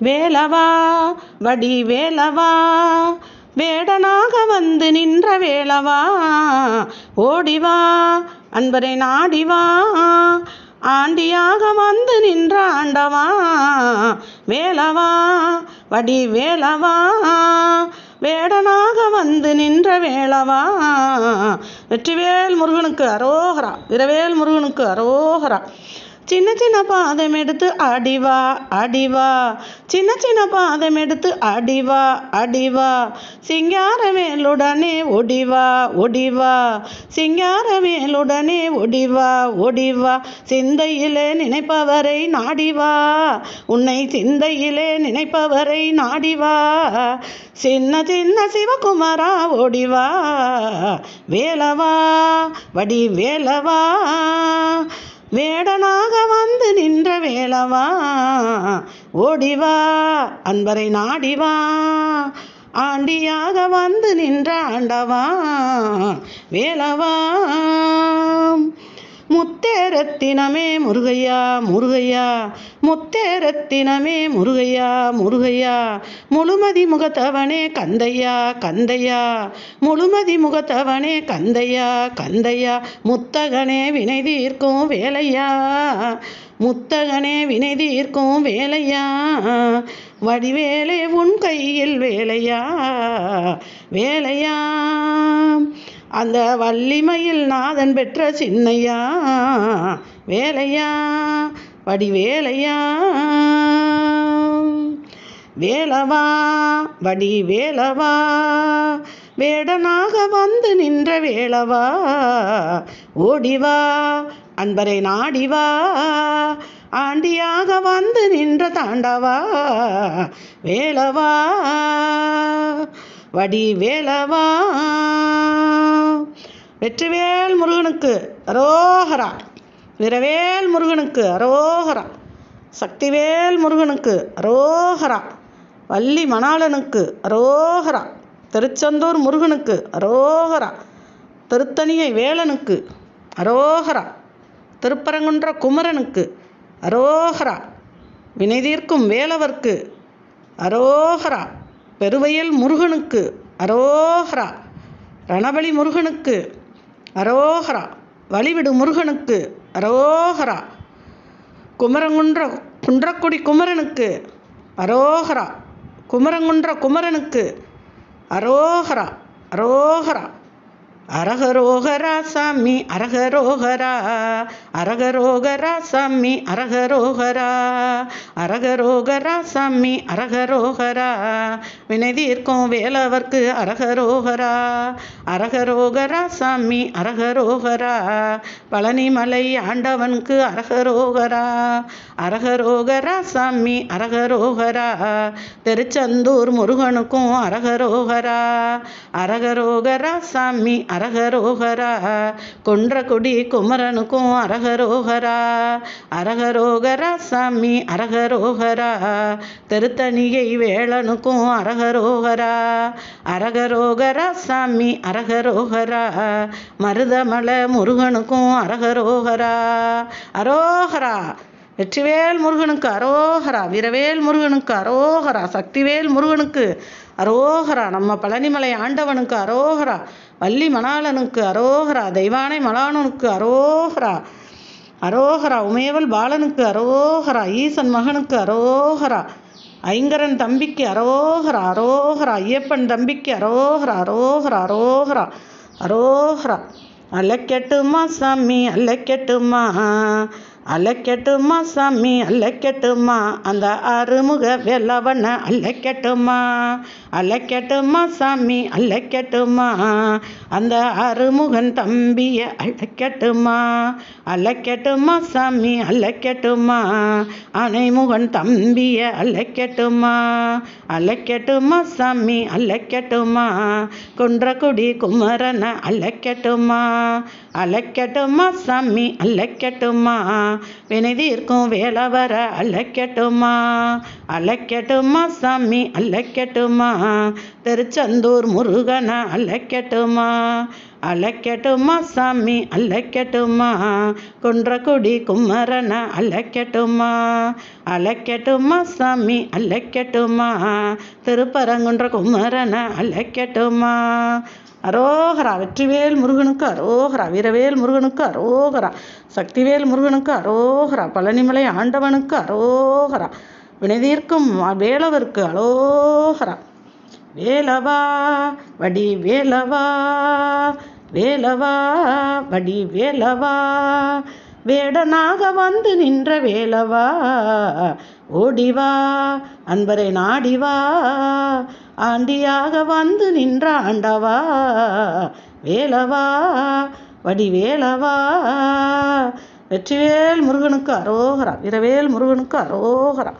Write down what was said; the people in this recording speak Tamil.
வேலவா வடி வேலவா வேடனாக வந்து நின்ற வேலவா ஓடிவா அன்பரை நாடிவா ஆண்டியாக வந்து நின்ற ஆண்டவா வேலவா? வடி வேலவா? வேடனாக வந்து நின்ற வேளவா வெற்றிவேல் முருகனுக்கு அரோகரா இரவேல் முருகனுக்கு அரோகரா. சின்ன சின்ன பாதம் எடுத்து அடிவா அடிவா. சின்ன சின்ன பாதம் எடுத்து அடிவா அடிவா. சிங்கார வேலுடனே ஒடிவா ஒடிவா. சிங்கார வேலுடனே ஒடிவா ஒடிவா. சிந்தையிலே நினைப்பவரை நாடிவா. உன்னை சிந்தையிலே நினைப்பவரை நாடிவா. சின்ன சின்ன சிவகுமாரா ஓடிவா வேலவா வடி வேலவா. வேடனாக வந்து நின்ற வேளவா. ஓடிவா அன்பரை நாடிவா. ஆண்டியாக வந்து நின்ற ஆண்டவா. வேலவா முத்தேரத்தினமே முருகையா முருகையா. முத்தேரத்தினமே முருகையா முருகையா. முழுமதி முகத்தவனே கந்தையா கந்தையா. முழுமதி முகத்தவனே கந்தையா கந்தையா. முத்தகனே வினை தீர்க்கும் வேலையா. முத்தகனே வினை தீர்க்கும் வேலையா. வடிவேலே உன் கையில் வேலையா. வேலையா. அந்த வள்ளிமையில் நாதன் பெற்ற சின்னையா? வேலையா? வடிவேலையா? வேலவா? வடி வேலவா வேடனாக வந்து நின்ற வேலவா? ஓடிவா? அன்பரை நாடிவா? ஆண்டியாக வந்து நின்ற தாண்டவா? வேலவா? வடிவேலவா. வெற்றிவேல் முருகனுக்கு அரோகரா. வீரவேல் முருகனுக்கு அரோகரா. சக்திவேல் முருகனுக்கு அரோகரா. வள்ளி மணாளனுக்கு அரோகரா. திருச்செந்தூர் முருகனுக்கு அரோகரா. திருத்தணியை வேலனுக்கு அரோகரா. திருப்பரங்குன்ற குமரனுக்கு அரோகரா. வினைதீர்க்கும் வேலவர்க்கு அரோகரா. பெருவையல் முருகனுக்கு அரோஹரா ரணபலி முருகனுக்கு அரோஹரா வழிவிடு முருகனுக்கு அரோஹரா குமரங்குன்ற குன்றக்குடி குமரனுக்கு அரோஹரா குமரங்குன்ற குமரனுக்கு அரோஹரா அரோஹரா அரகரோகரா சாமி அரகரோகரா. அரகரோகரா சாமி அரகரோகரா. அரகரோகரா சாமி அரகரோகரா. வினைதீர்க்கும் வேலவர்க்கு அரகரோகரா. அரகரோகரா சாமி அரகரோகரா. பழனிமலை ஆண்டவனுக்கு அரகரோகரா. அரகரோகரா சாமி அரகரோகரா. திருச்செந்தூர் முருகனுக்கும் அரகரோகரா. அரகரோகரா சாமி அரகரோகரா குன்றக்குடி குமரனுக்கும் அரகரோகரா அரகரோகரா சாமி அரகரோகரா திருத்தணியை வேளனுக்கும் அரகரோகரா அரகரோகரா சாமி அரகரோகரா மருதமலை முருகனுக்கும் அரகரோகரா அரோகரா வெற்றிவேல் முருகனுக்கு அரோகரா வீரவேல் முருகனுக்கு அரோகரா சக்திவேல் முருகனுக்கு அரோகரா நம்ம பழனிமலை ஆண்டவனுக்கு அரோகரா வள்ளி மணாளனுக்கு அரோகரா தெய்வானை மலானனுக்கு அரோகரா அரோகரா உமையவல் பாலனுக்கு அரோகரா ஈசன் மகனுக்கு அரோகரா ஐங்கரன் தம்பிக்கு அரோகரா அரோகரா ஐயப்பன் தம்பிக்கு அரோகரா அரோகரா அரோகரா அரோகரா. அலைக்கட்டுமா சாமி அலைக்கட்டுமா அலைக்கட்டுமா சாமி அலைக்கட்டுமா? அந்த அருமுக வெள்ளவன அலைக்கட்டுமா? அழைக்கட்டுமா சாமி அழைக்கட்டுமா? அந்த அருமுகன் தம்பிய அழைக்கட்டுமா? அழைக்கட்டுமா சாமி அழைக்கட்டுமா? அணைமுகன் தம்பிய அழைக்கட்டுமா? அழைக்கட்டுமா சாமி அழைக்கட்டுமா? குன்றக்குடி குமரனை அழைக்கட்டுமா? அழைக்கட்டுமா சாமி அழைக்கட்டுமா? வினைதீர்க்கும் வேலவர அழைக்கட்டுமா? அலைக்கட்டுமா சாமி அலைக்கட்டுமா? திருச்செந்தூர் முருகனை அலைக்கட்டுமா? அலைக்கட்டுமா சாமி அலைக்கட்டுமா? குன்றக்குடி குமரனை அலைக்கட்டுமா? அலைக்கட்டுமா சாமி அலைக்கட்டுமா? திருப்பரங்குன்ற குமரனை அலைக்கட்டுமா? அரோகரா வெற்றிவேல் முருகனுக்கு அரோகரா வீரவேல் முருகனுக்கு அரோகரா சக்திவேல் முருகனுக்கு அரோகரா பழனிமலை ஆண்டவனுக்கு அரோகரா. வினைதீர்க்கும் வேலவர்க்கு அலோகரா. வேலவா வடி வேலவா வேலவா வடி வேலவா. வேடனாக வந்து நின்ற வேலவா ஓடிவா அன்பரை நாடிவா. ஆண்டியாக வந்து நின்ற ஆண்டவா வேலவா வடி வேலவா. வெற்றிவேல் முருகனுக்கு அரோகரா இரவேல் முருகனுக்கு அரோகரா.